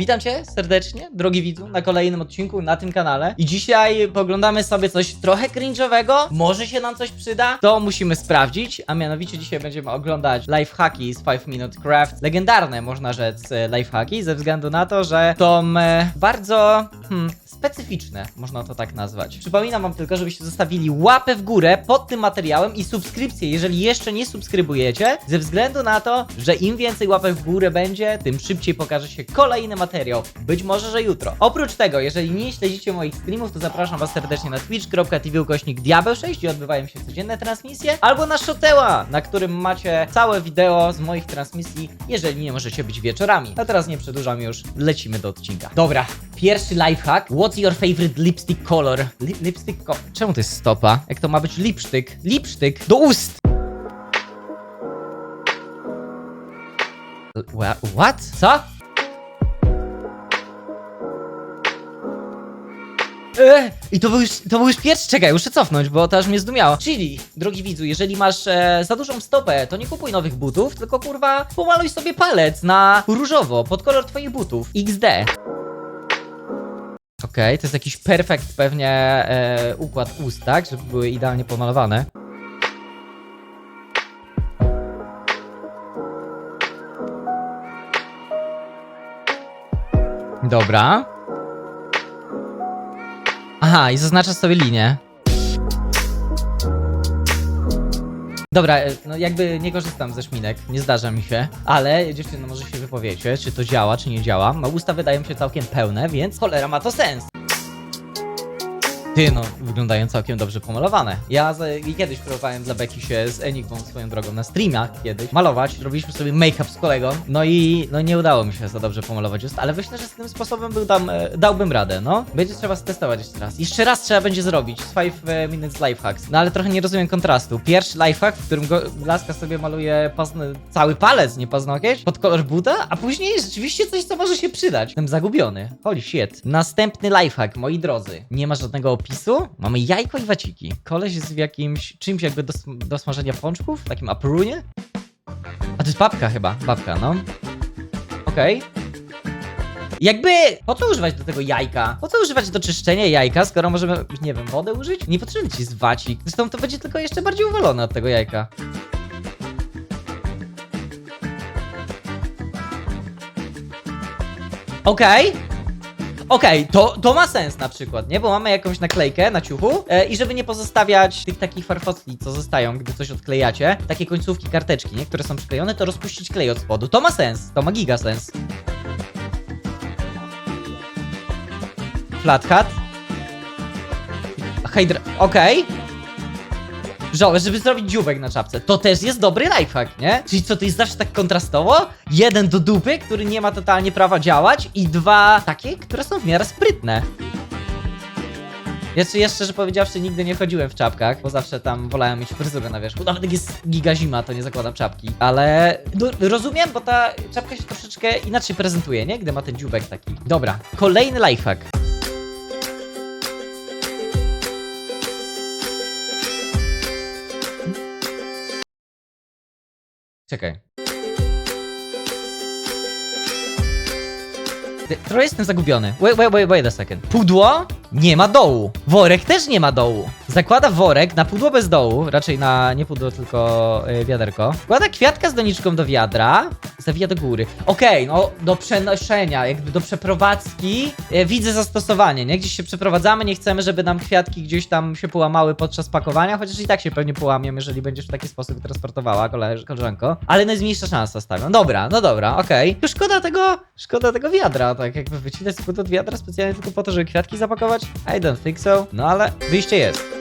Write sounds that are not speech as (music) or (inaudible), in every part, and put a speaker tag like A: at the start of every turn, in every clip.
A: Witam cię serdecznie, drogi widzu, na kolejnym odcinku na tym kanale. I dzisiaj poglądamy sobie coś trochę cringe'owego. Może się nam coś przyda? To musimy sprawdzić. A mianowicie dzisiaj będziemy oglądać lifehacki z 5 Minute Craft. Legendarne, można rzec, e, lifehacki, ze względu na to, że są e, bardzo hmm, specyficzne, można to tak nazwać. Przypominam wam tylko, żebyście zostawili łapę w górę pod tym materiałem i subskrypcję, jeżeli jeszcze nie subskrybujecie, ze względu na to, że im więcej łapek w górę będzie, tym szybciej pokaże się kolejny materiał. Być może, że jutro. Oprócz tego, jeżeli nie śledzicie moich streamów, to zapraszam was serdecznie na twitch.tv ukośnik diabeł 6, gdzie odbywają się codzienne transmisje, albo na Shoteła, na którym macie całe wideo z moich transmisji, jeżeli nie możecie być wieczorami. A teraz nie przedłużam już, lecimy do odcinka. Dobra, pierwszy lifehack. What's your favorite lipstick color? Li lipstick co Czemu to jest stopa? Jak to ma być lipsztyk? Lipsztyk do ust! Wha- What? Co? Eee, I to był, już, to był już pierwszy, czekaj, muszę cofnąć, bo to aż mnie zdumiało. Czyli, drogi widzu, jeżeli masz e, za dużą stopę, to nie kupuj nowych butów, tylko kurwa pomaluj sobie palec na różowo, pod kolor twoich butów. XD. Okej, to jest jakiś perfekt pewnie e, układ ust, tak? Żeby były idealnie pomalowane. Dobra. Aha, i zaznaczasz sobie linię. Dobra, e, no jakby nie korzystam ze szminek, nie zdarza mi się, ale dziewczyno może się wypowiecie, czy to działa, czy nie działa. No usta wydają się całkiem pełne, więc cholera ma to sens. No, wyglądają całkiem dobrze pomalowane. Ja i kiedyś próbowałem dla Becky się z Enigmą swoją drogą na streamach kiedyś malować, robiliśmy sobie make-up z kolegą, no i no nie udało mi się za dobrze pomalować ust, ale myślę, że z tym sposobem był dam, e, dałbym radę, no. Będzie trzeba stestować jeszcze raz. Jeszcze raz trzeba będzie zrobić z 5 minutes lifehacks. No ale trochę nie rozumiem kontrastu. Pierwszy lifehack, w którym go, laska sobie maluje cały palec, nie paznokieć, pod kolor buta, a później rzeczywiście coś, co może się przydać. Jestem zagubiony. Holy shit. Następny lifehack, moi drodzy. Nie ma żadnego opisu. Mamy jajko i waciki. Koleś jest w jakimś czymś jakby do, do smażenia pączków, takim aprunie. A to jest babka chyba, babka, no. Okej. Jakby, po co używać do tego jajka? Po co używać do czyszczenia jajka, skoro możemy, nie wiem, wodę użyć? Nie potrzebny ci jest wacik. Zresztą to będzie tylko jeszcze bardziej uwalone od tego jajka. Okej. Okej, to, to ma sens na przykład, nie? Bo mamy jakąś naklejkę na ciuchu e, i żeby nie pozostawiać tych takich farfocli, co zostają, gdy coś odklejacie, takie końcówki karteczki, nie? Które są przyklejone, to rozpuścić klej od spodu. To ma sens, to ma giga sens. Flat hat. Hydra... Okej. Żołę, żeby zrobić dziubek na czapce. To też jest dobry lifehack, nie? Czyli co, to jest zawsze tak kontrastowo? Jeden do dupy, który nie ma totalnie prawa działać i dwa takie, które są w miarę sprytne. Jeszcze, jeszcze, że powiedziawszy, nigdy nie chodziłem w czapkach, bo zawsze tam wolałem mieć fryzurę na wierzchu. Nawet jak jest giga zima, to nie zakładam czapki. Ale no, rozumiem, bo ta czapka się troszeczkę inaczej prezentuje, nie? Gdy ma ten dziubek taki. Dobra, kolejny lifehack. Czekaj. Trochę jestem zagubiony. Wait, wait, wait, wait a second. Pudło nie ma dołu. Worek też nie ma dołu. Zakłada worek na pudło bez dołu, raczej na nie pudło, tylko y, wiaderko. Wkłada kwiatka z doniczką do wiadra, zawija do góry. Okej, no do przenoszenia, jakby do przeprowadzki y, widzę zastosowanie, nie? Gdzieś się przeprowadzamy, nie chcemy, żeby nam kwiatki gdzieś tam się połamały podczas pakowania, chociaż i tak się pewnie połamią, jeżeli będziesz w taki sposób transportowała, koleż, koleżanko. Ale najmniejsza szansa stawiam. Dobra, no dobra, okej. To Szkoda tego, szkoda tego wiadra, tak jakby wycinać spód od wiadra specjalnie tylko po to, żeby kwiatki zapakować? I don't think so. No ale wyjście jest.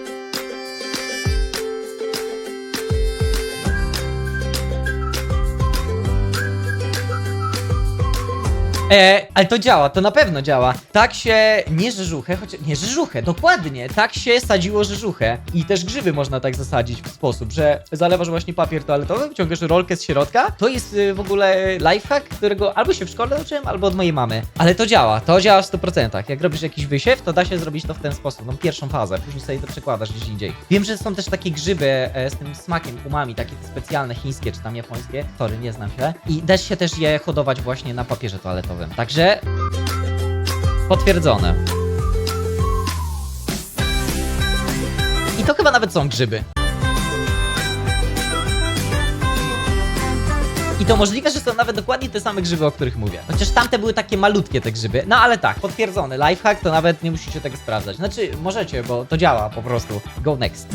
A: E, ale to działa, to na pewno działa. Tak się nie rzeżuchę, chociaż nie rzeżuchę, dokładnie, tak się sadziło rzeżuchę. I też grzyby można tak zasadzić w sposób, że zalewasz właśnie papier toaletowy, wyciągasz rolkę z środka. To jest y, w ogóle lifehack, którego albo się w szkole uczyłem, albo od mojej mamy. Ale to działa, to działa w 100%. Jak robisz jakiś wysiew, to da się zrobić to w ten sposób, tą pierwszą fazę, później sobie to przekładasz gdzieś indziej. Wiem, że są też takie grzyby e, z tym smakiem umami, takie specjalne chińskie czy tam japońskie. Sorry, nie znam się. I da się też je hodować właśnie na papierze toaletowym. Także potwierdzone. I to chyba nawet są grzyby. I to możliwe, że są nawet dokładnie te same grzyby, o których mówię. Chociaż tamte były takie malutkie te grzyby. No ale tak, potwierdzony. Lifehack to nawet nie musicie tego sprawdzać. Znaczy, możecie, bo to działa po prostu. Go next.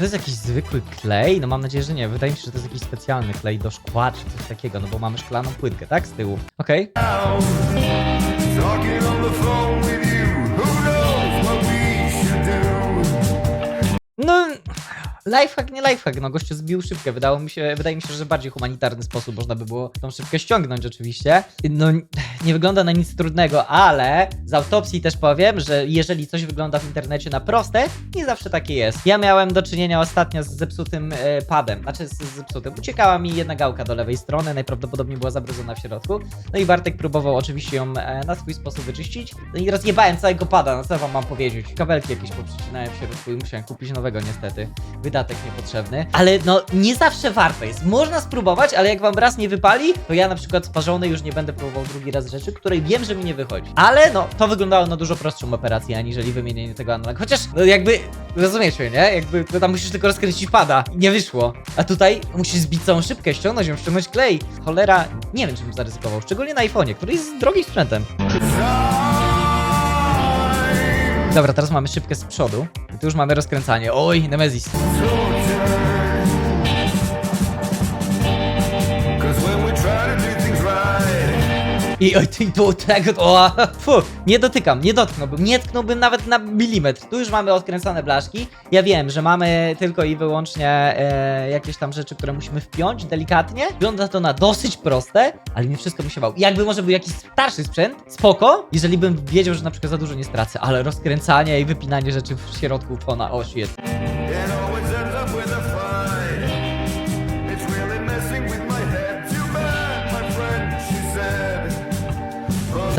A: To jest jakiś zwykły klej? No mam nadzieję, że nie. Wydaje mi się, że to jest jakiś specjalny klej do szkła czy coś takiego, no bo mamy szklaną płytkę, tak? Z tyłu. Okej. No, lifehack, nie lifehack, no gościu zbił szybkę. Wydało mi się, wydaje mi się, że bardziej humanitarny sposób można by było tą szybkę ściągnąć oczywiście. No, nie wygląda na nic trudnego, ale z autopsji też powiem, że jeżeli coś wygląda w internecie na proste, nie zawsze takie jest. Ja miałem do czynienia ostatnio z zepsutym e, padem, znaczy z, zepsutym. Uciekała mi jedna gałka do lewej strony, najprawdopodobniej była zabrudzona w środku. No i Bartek próbował oczywiście ją e, na swój sposób wyczyścić. No i rozjebałem całego pada, no co wam mam powiedzieć. Kabelki jakieś poprzecinałem w środku i musiałem kupić nowego niestety. Wydatek niepotrzebny. Ale no, nie zawsze warto jest. Można spróbować, ale jak wam raz nie wypali, to ja na przykład sparzony już nie będę próbował drugi raz rzeczy, której wiem, że mi nie wychodzi. Ale no, to wyglądało na dużo prostszą operację, aniżeli wymienienie tego analog. Chociaż, no jakby, rozumiecie, nie? Jakby tam musisz tylko rozkręcić pada. Nie wyszło. A tutaj musisz zbić całą szybkę, ściągnąć ją, ściągnąć klej. Cholera, nie wiem, czy bym zaryzykował. Szczególnie na iPhone'ie, który jest drogim sprzętem. Dobra, teraz mamy szybkę z przodu. I tu już mamy rozkręcanie. Oj, Nemesis. I oj, ty tu tego, o, fu, nie dotykam, nie dotknąłbym, nie tknąłbym nawet na milimetr. Tu już mamy odkręcane blaszki. Ja wiem, że mamy tylko i wyłącznie e, jakieś tam rzeczy, które musimy wpiąć delikatnie. Wygląda to na dosyć proste, ale nie wszystko mi się bał. Jakby może był jakiś starszy sprzęt, spoko, jeżeli bym wiedział, że na przykład za dużo nie stracę, ale rozkręcanie i wypinanie rzeczy w środku fona, o shit.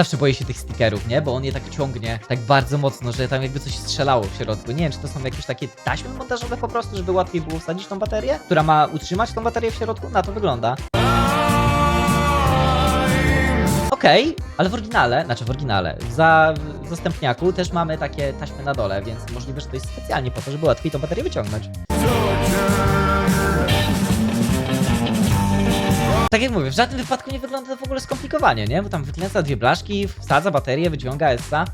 A: Zawsze boję się tych stickerów, nie? Bo on je tak ciągnie tak bardzo mocno, że tam jakby coś strzelało w środku. Nie wiem, czy to są jakieś takie taśmy montażowe po prostu, żeby łatwiej było wsadzić tą baterię, która ma utrzymać tą baterię w środku? Na to wygląda. Okej, ale w oryginale, znaczy w oryginale, za w zastępniaku też mamy takie taśmy na dole, więc możliwe, że to jest specjalnie po to, żeby łatwiej tą baterię wyciągnąć. Tak jak mówię, w żadnym wypadku nie wygląda to w ogóle skomplikowanie, nie? Bo tam wykręca dwie blaszki, wsadza baterię, wyciąga ESA.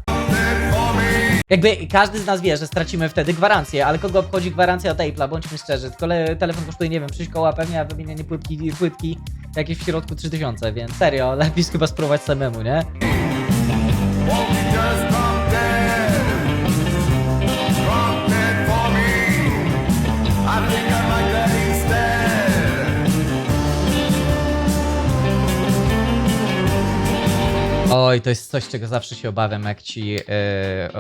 A: Jakby każdy z nas wie, że stracimy wtedy gwarancję, ale kogo obchodzi gwarancja od Apple'a, bądźmy szczerzy. Tylko le- telefon kosztuje, nie wiem, 6 koła pewnie, a wymienianie płytki, płytki jakieś w środku 3000, więc serio, lepiej chyba spróbować samemu, nie? Oj, to jest coś, czego zawsze się obawiam, jak ci yy,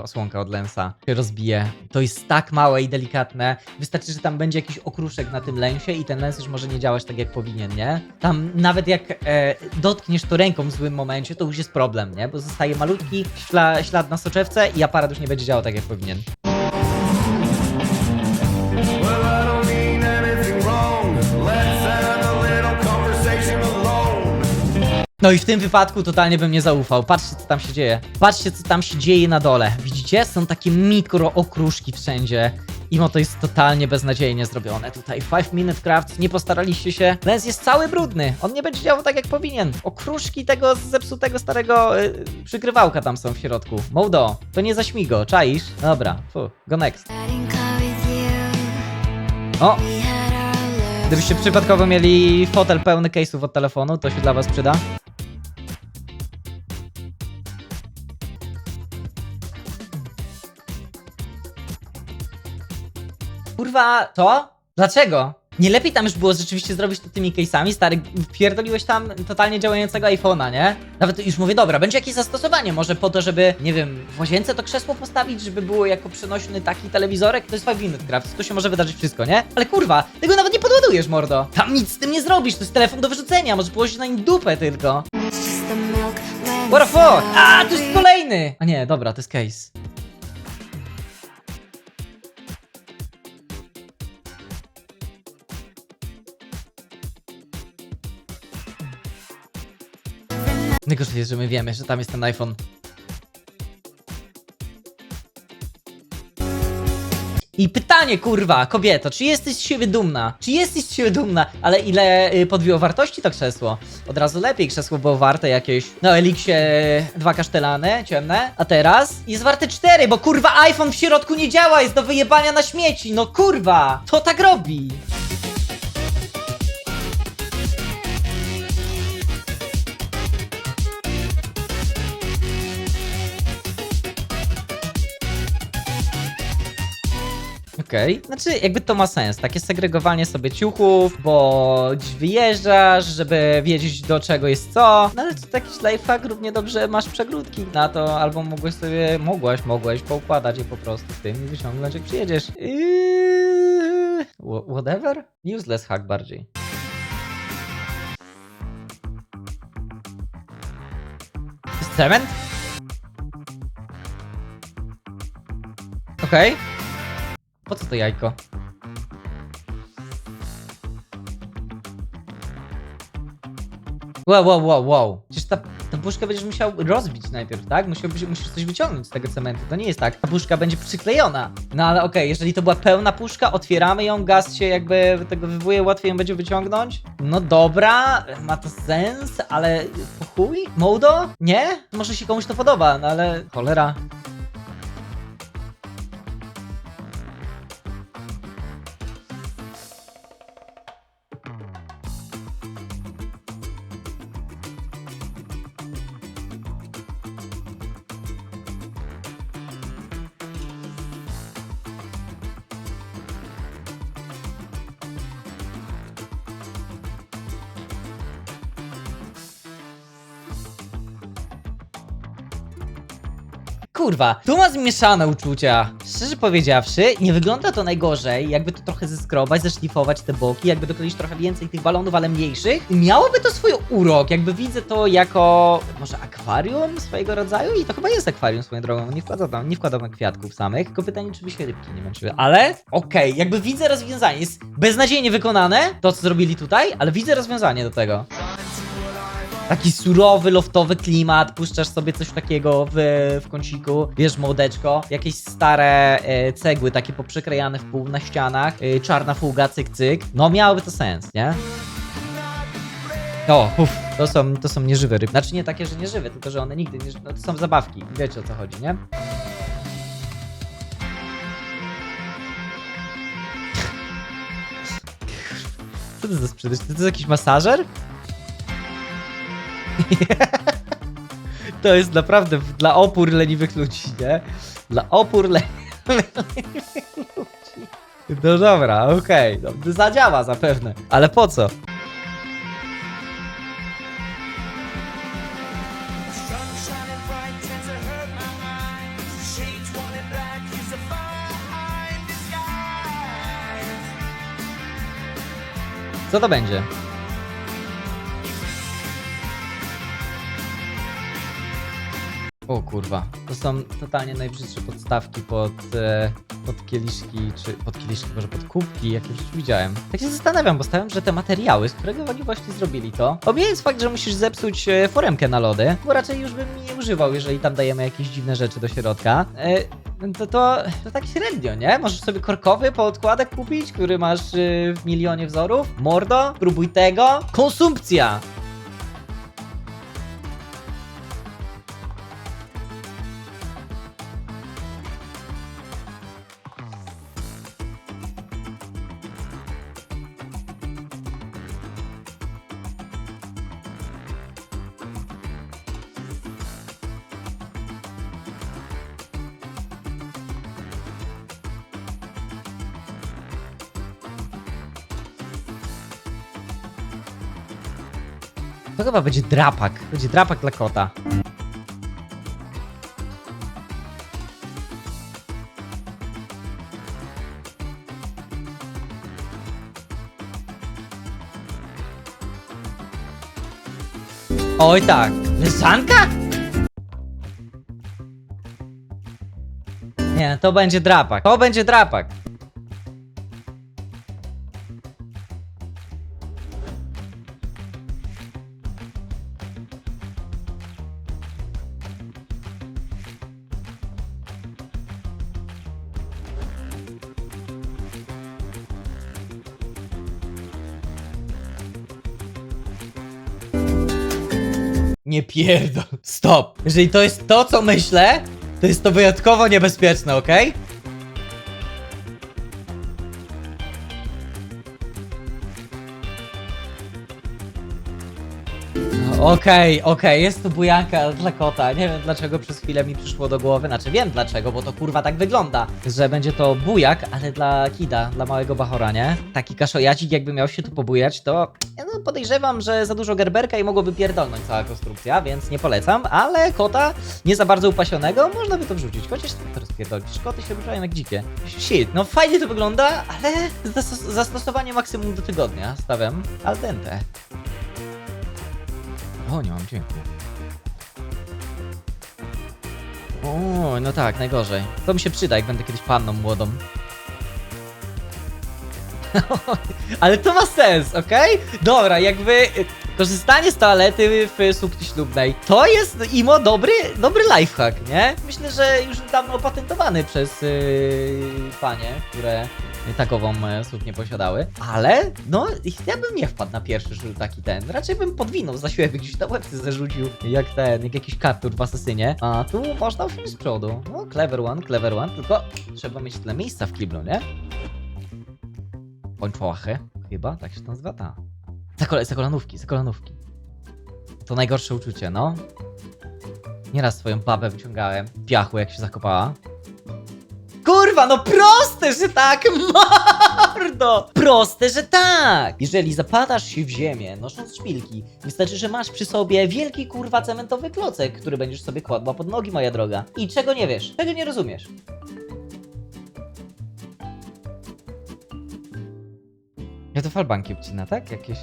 A: osłonka od lensa się rozbije. To jest tak małe i delikatne. Wystarczy, że tam będzie jakiś okruszek na tym lensie i ten lens już może nie działać tak, jak powinien, nie? Tam nawet jak e, dotkniesz to ręką w złym momencie, to już jest problem, nie? Bo zostaje malutki śla, ślad na soczewce i aparat już nie będzie działał tak, jak powinien. No i w tym wypadku totalnie bym nie zaufał. Patrzcie, co tam się dzieje. Patrzcie, co tam się dzieje na dole. Widzicie? Są takie mikro okruszki wszędzie. Imo to jest totalnie beznadziejnie zrobione tutaj. 5 Minute Craft, nie postaraliście się. Lens jest cały brudny. On nie będzie działał tak, jak powinien. Okruszki tego zepsutego starego yy, przykrywałka tam są w środku. Mołdo, to nie zaśmij go, czaisz? Dobra, go next. O, gdybyście przypadkowo mieli fotel pełny case'ów od telefonu, to się dla was przyda. Kurwa, to? Dlaczego? Nie lepiej tam już było rzeczywiście zrobić to tymi case'ami, stary, wpierdoliłeś tam totalnie działającego iPhone'a, nie? Nawet już mówię, dobra, będzie jakieś zastosowanie, może po to, żeby, nie wiem, w łazience to krzesło postawić, żeby było jako przenośny taki telewizorek, to jest 5 minut grafis, to się może wydarzyć wszystko, nie? Ale kurwa, tego nawet nie podładujesz, mordo. Tam nic z tym nie zrobisz, to jest telefon do wyrzucenia, może położyć na nim dupę tylko. What the fuck? A, to jest kolejny! A nie, dobra, to jest case. Najgorsze jest, że my wiemy, że tam jest ten iPhone. I pytanie, kurwa, kobieto, czy jesteś z siebie dumna? Czy jesteś z siebie dumna? Ale ile y, podbiło wartości to krzesło? Od razu lepiej, krzesło było warte jakieś, no Eliksie, dwa kasztelany, ciemne, a teraz jest warte cztery, bo kurwa iPhone w środku nie działa, jest do wyjebania na śmieci, no kurwa, to tak robi. Okej, znaczy jakby to ma sens, takie segregowanie sobie ciuchów, bo gdzieś wyjeżdżasz, żeby wiedzieć do czego jest co, no ale to jakiś lifehack, równie dobrze masz przegródki na to, albo mogłeś sobie, mogłaś, mogłeś poukładać je po prostu w tym i wyciągnąć jak przyjedziesz. Yy... wha- Whatever? Useless hack bardziej. Cement? Okej. Po co to jajko? Wow, wow, wow, wow. Przecież ta, ta puszka będziesz musiał rozbić najpierw, tak? Musiałbyś, musisz coś wyciągnąć z tego cementu. To nie jest tak. Ta puszka będzie przyklejona. No ale okej, jeżeli to była pełna puszka, otwieramy ją, gaz się jakby tego wywołuje, łatwiej ją będzie wyciągnąć. No dobra, ma to sens, ale po chuj? Modo? Nie? Może się komuś to podoba, no ale cholera. Kurwa, tu ma zmieszane uczucia. Szczerze powiedziawszy, nie wygląda to najgorzej, jakby to trochę zeskrobać, zeszlifować te boki, jakby dokleić trochę więcej tych balonów, ale mniejszych. I miałoby to swój urok, jakby widzę to jako może akwarium swojego rodzaju i to chyba jest akwarium swoją drogą, nie wkładam tam, nie wkładam tam kwiatków samych, tylko pytanie, czy by się rybki nie męczyły. Ale okej, jakby widzę rozwiązanie, jest beznadziejnie wykonane, to co zrobili tutaj, ale widzę rozwiązanie do tego. Taki surowy, loftowy klimat, puszczasz sobie coś takiego w, w kąciku, bierz młodeczko, jakieś stare e, cegły, takie poprzekrajane w pół na ścianach, e, czarna fuga, cyk, cyk. No miałoby to sens, nie? O, uff, to są, to są nieżywe ryby. Znaczy nie takie, że nieżywe, tylko że one nigdy nie... No to są zabawki, wiecie o co chodzi, nie? Co to za sprzedaż? To jest jakiś masażer? (laughs) To jest naprawdę dla opór leniwych ludzi, nie? Dla opór le- (laughs) leniwych ludzi. No dobra, okej. No, zadziała zapewne. Ale po co? Co to będzie? Kurwa, to są totalnie najbrzydsze podstawki pod, e, pod kieliszki, czy pod kieliszki, może pod kubki, jakie już widziałem. Tak się zastanawiam, bo stawiam, że te materiały, z którego oni właśnie zrobili to, pomijając fakt, że musisz zepsuć e, foremkę na lody, bo raczej już bym nie używał, jeżeli tam dajemy jakieś dziwne rzeczy do środka, e, to, to, to tak średnio, nie? Możesz sobie korkowy podkładek kupić, który masz e, w milionie wzorów. Mordo, próbuj tego. Konsumpcja! To chyba będzie drapak. Będzie drapak dla kota. Oj tak. Wysanka? Nie, to będzie drapak. To będzie drapak. Nie pierdol. Stop. Jeżeli to jest to, co myślę, to jest to wyjątkowo niebezpieczne, okej? Okej, okej, jest to bujanka dla kota. Nie wiem dlaczego przez chwilę mi przyszło do głowy. Znaczy wiem dlaczego, bo to kurwa tak wygląda. Że będzie to bujak, ale dla kida, dla małego bachora, nie? Taki kaszojacik jakby miał się tu pobujać, to ja no, podejrzewam, że za dużo gerberka i mogłoby pierdolnąć cała konstrukcja, więc nie polecam, ale kota nie za bardzo upasionego można by to wrzucić. Chociaż to rozpierdolić? Koty się ruszają jak dzikie. Shit, no fajnie to wygląda, ale zastos- zastosowanie maksimum do tygodnia stawiam al dente. O, nie mam dźwięku. O, no tak, najgorzej. To mi się przyda, jak będę kiedyś panną młodą. (laughs) Ale to ma sens, okej? Dobra, jakby y, korzystanie z toalety w sukni ślubnej to jest imo dobry, dobry lifehack, nie? Myślę, że już dawno opatentowany przez yy, panie, które takową e, suknię posiadały, ale no ja bym nie wpadł na pierwszy rzut taki ten. Raczej bym podwinął za siebie, gdzieś na łebcy zarzucił, jak ten, jak jakiś kaptur w asesynie. A tu można wziąć z przodu. No, clever one, clever one, tylko trzeba mieć tyle miejsca w kiblu, nie? Pończołachy, chyba, tak się to nazywa, ta. Za, kole, za kolanówki, za kolanówki. To najgorsze uczucie, no. Nieraz swoją babę wyciągałem piachu, jak się zakopała. Kurwa, no proste, że tak, (laughs) mordo! Proste, że tak! Jeżeli zapadasz się w ziemię, nosząc szpilki, wystarczy, że masz przy sobie wielki, kurwa, cementowy klocek, który będziesz sobie kładła pod nogi, moja droga. I czego nie wiesz? Czego nie rozumiesz? Ja to falbanki obcina, tak? Jakieś...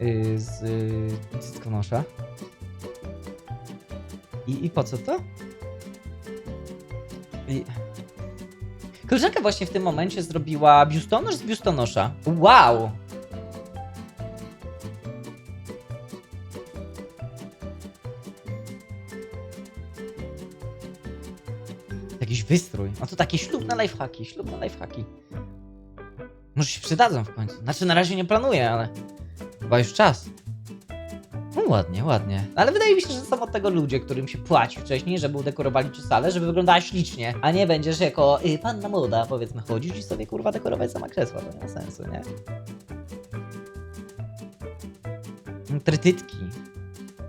A: Yy, z... Yy, cyckonosza. I, I po co to? I... Koleżanka właśnie w tym momencie zrobiła biustonosz z biustonosza. Wow! Jakiś wystrój. No to takie ślubne lifehacki, ślubne lifehacki. Może się przydadzą w końcu. Znaczy na razie nie planuję, ale chyba już czas. Ładnie, ładnie. Ale wydaje mi się, że są od tego ludzie, którym się płaci wcześniej, żeby udekorowali ci salę, żeby wyglądała ślicznie, a nie będziesz jako y, panna młoda, powiedzmy, chodzić i sobie kurwa dekorować sama krzesła, to nie ma sensu, nie? Trytytki.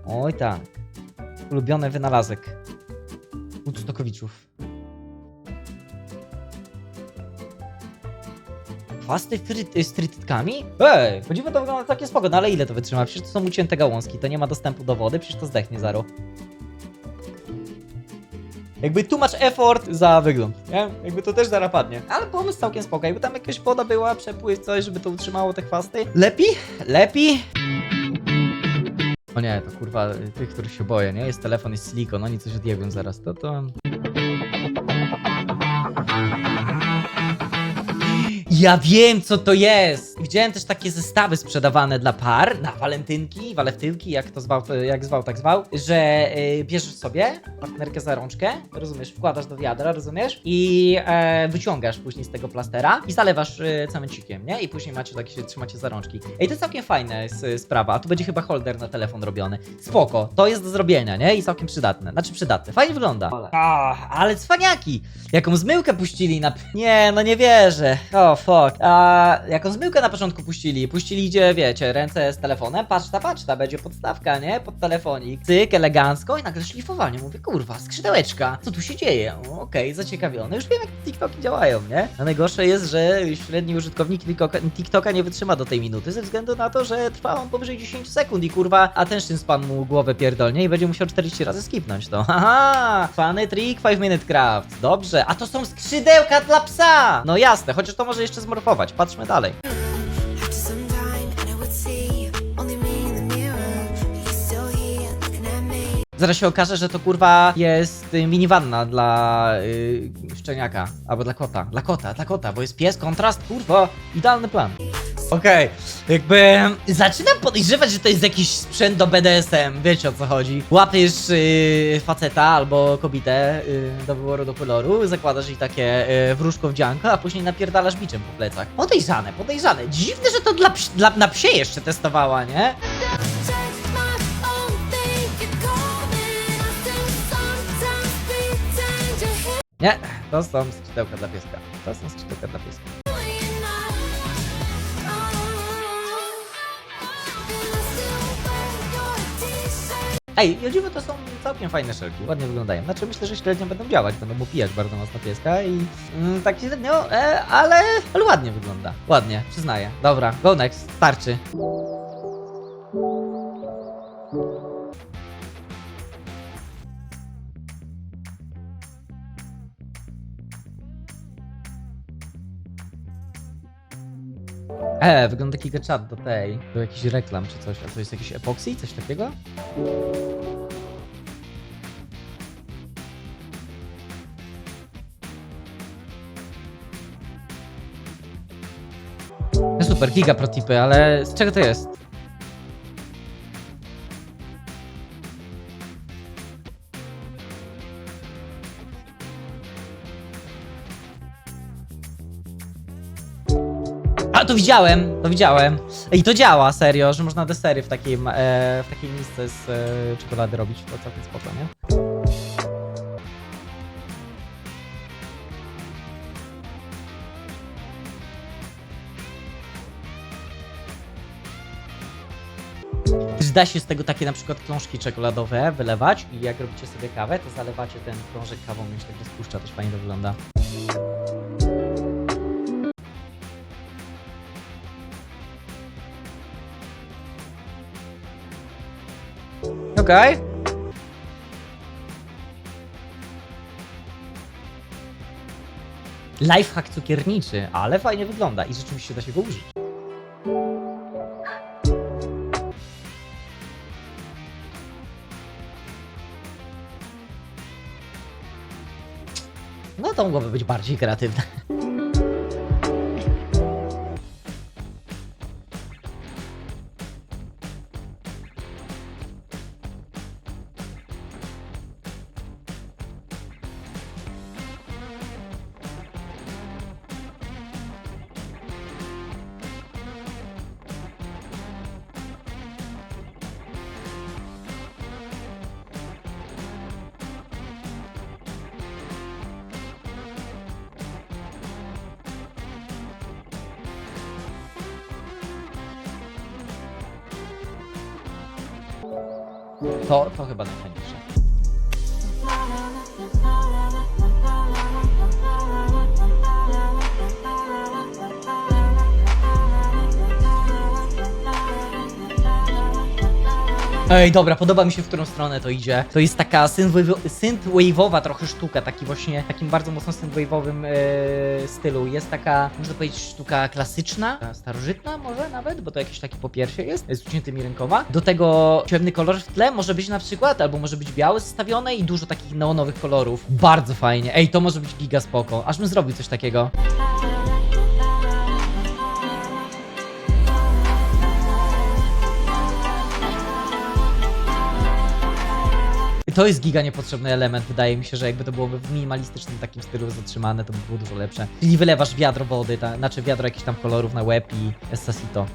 A: Oj tak. Ulubiony wynalazek. Woodstockowiczów. Chwasty fryt, trytytkami? Ej, chodzimy to wygląda takie spoko, no ale ile to wytrzyma? Przecież to są ucięte gałązki, to nie ma dostępu do wody, przecież to zdechnie zaro. Jakby too much effort za wygląd, nie? Jakby to też zaraz padnie. Ale pomysł całkiem spoko, jakby tam jakaś woda była, przepływ, coś, żeby to utrzymało te chwasty. Lepiej? Lepiej? O nie, to kurwa, tych, których się boję, nie? Jest telefon, jest silikon, oni coś odjebią zaraz, to to... Ja wiem, co to jest! Widziałem też takie zestawy sprzedawane dla par na walentynki, walentynki, jak to zwał, jak zwał, tak zwał, że y, bierzesz sobie partnerkę za rączkę, rozumiesz, wkładasz do wiadra, rozumiesz, i e, wyciągasz później z tego plastera i zalewasz y, cemencikiem, nie? I później macie takie się trzymacie za rączki. Ej, to całkiem fajna jest y, sprawa, a tu będzie chyba holder na telefon robiony. Spoko, to jest do zrobienia, nie? I całkiem przydatne, znaczy przydatne, fajnie wygląda. Ah, ale cwaniaki! Jaką zmyłkę puścili na... Nie, no nie wierzę. O, fuck. A jaką zmyłkę na początku początku puścili? Puścili, gdzie wiecie, ręce z telefonem, paczta, paczta, będzie podstawka, nie? Pod telefonik. Cyk, elegancko i nagle szlifowanie. Mówię, kurwa, skrzydełeczka, co tu się dzieje? Okej, zaciekawiony. Już wiem, jak TikToki działają, nie? A najgorsze jest, że średni użytkownik TikToka, nie wytrzyma do tej minuty ze względu na to, że trwa on powyżej 10 sekund i kurwa attention span mu głowę pierdolnie i będzie musiał 40 razy skipnąć to. Haha! Fany trick 5 minute craft. Dobrze, a to są skrzydełka dla psa! No jasne, chociaż to może jeszcze zmorfować. Patrzmy dalej. Zaraz się okaże, że to kurwa jest y, minivanna dla y, szczeniaka. Albo dla kota. Dla kota, dla kota, bo jest pies, kontrast, kurwa. Idealny plan. Okej, jakby zaczynam podejrzewać, że to jest jakiś sprzęt do BDSM, wiecie o co chodzi. Łapiesz y, faceta albo kobietę y, do wyboru do koloru, zakładasz jej takie y, wróżko wdzianko, a później napierdalasz biczem po plecach. Podejrzane, podejrzane. Dziwne, że to dla, ps- dla na psie jeszcze testowała, nie? Nie, to są skrzydełka dla pieska. To są skrzydełka dla pieska. Ej, i o dziwo to są całkiem fajne szelki, ładnie wyglądają. Znaczy myślę, że średnio będą działać, będą mu pijać bardzo mocno pieska i mm, tak średnio, e, ale, ale ładnie wygląda. Ładnie, przyznaję. Dobra, go next, starczy. E, wygląda taki czat do tej, do jakichś reklam czy coś, a to jest jakiś epoksy, coś takiego? Super, giga protipy, ale z czego to jest? To widziałem, to widziałem. I to działa, serio, że można desery w takim, e, w takiej misce z e, czekolady robić. To całkiem spoko, nie? Da się z tego takie na przykład krążki czekoladowe wylewać i jak robicie sobie kawę, to zalewacie ten krążek kawą i się tak rozpuszcza, też fajnie to wygląda. Okej. Lifehack cukierniczy, ale fajnie wygląda i rzeczywiście da się go użyć. No to mogłoby być bardziej kreatywne. To, to chyba najfajniejsze. Ej, dobra, podoba mi się, w którą stronę to idzie. To jest taka synthwave- synthwave'owa trochę sztuka, taki właśnie, takim bardzo mocno synthwave'owym e, stylu. Jest taka, można powiedzieć, sztuka klasyczna, starożytna może nawet, bo to jakiś taki popiersie jest, z uciętymi rękoma. Do tego ciemny kolor w tle może być na przykład, albo może być białe zestawione i dużo takich neonowych kolorów. Bardzo fajnie. Ej, to może być giga spoko. Aż bym zrobił coś takiego. To jest giga niepotrzebny element. Wydaje mi się, że jakby to było w minimalistycznym takim stylu zatrzymane, to by było dużo lepsze. Czyli wylewasz wiadro wody, ta, znaczy wiadro jakichś tam kolorów na łeb i Essasito.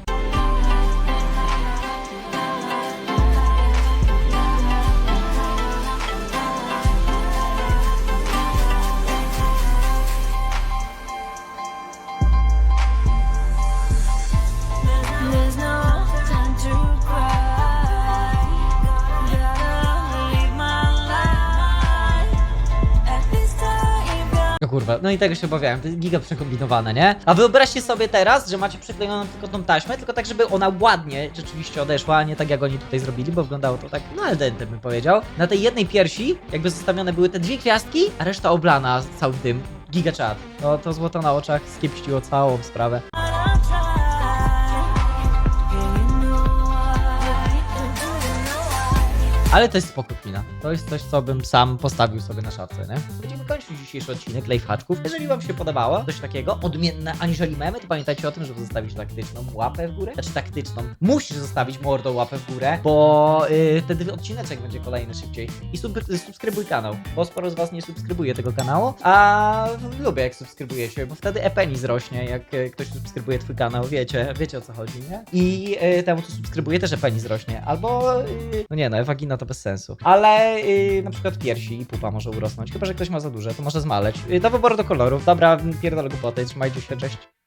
A: No i tego się obawiałem, to jest giga przekombinowane, nie? A wyobraźcie sobie teraz, że macie przyklejoną tylko tą taśmę, tylko tak, żeby ona ładnie rzeczywiście odeszła, a nie tak jak oni tutaj zrobili, bo wyglądało to tak, no al dente bym powiedział. Na tej jednej piersi jakby zostawione były te dwie gwiazdki, a reszta oblana cały tym. Giga czad. No to złoto na oczach skiepściło całą sprawę. Ale to jest spoko kina. To jest coś, co bym sam postawił sobie na szafce, nie? Będziemy kończyć dzisiejszy odcinek Lifehaczków. Jeżeli wam się podobało, coś takiego odmienne aniżeli memy, to pamiętajcie o tym, żeby zostawić taktyczną łapę w górę. Znaczy taktyczną. Musisz zostawić mordą łapę w górę, bo yy, wtedy odcineczek będzie kolejny szybciej. I sub subskrybuj kanał, bo sporo z was nie subskrybuje tego kanału, a lubię jak subskrybujecie, bo wtedy epeni zrośnie, jak y, ktoś subskrybuje twój kanał, wiecie, wiecie o co chodzi, nie? I y, temu, co subskrybuje, też epeni zrośnie. Albo, y, no nie no, wagina to bez sensu. Ale y, na przykład piersi i pupa może urosnąć, chyba, że ktoś ma za duże, to może zmaleć. Y, do wyboru do kolorów. Dobra, pierdolę głupoty, trzymajcie się, cześć.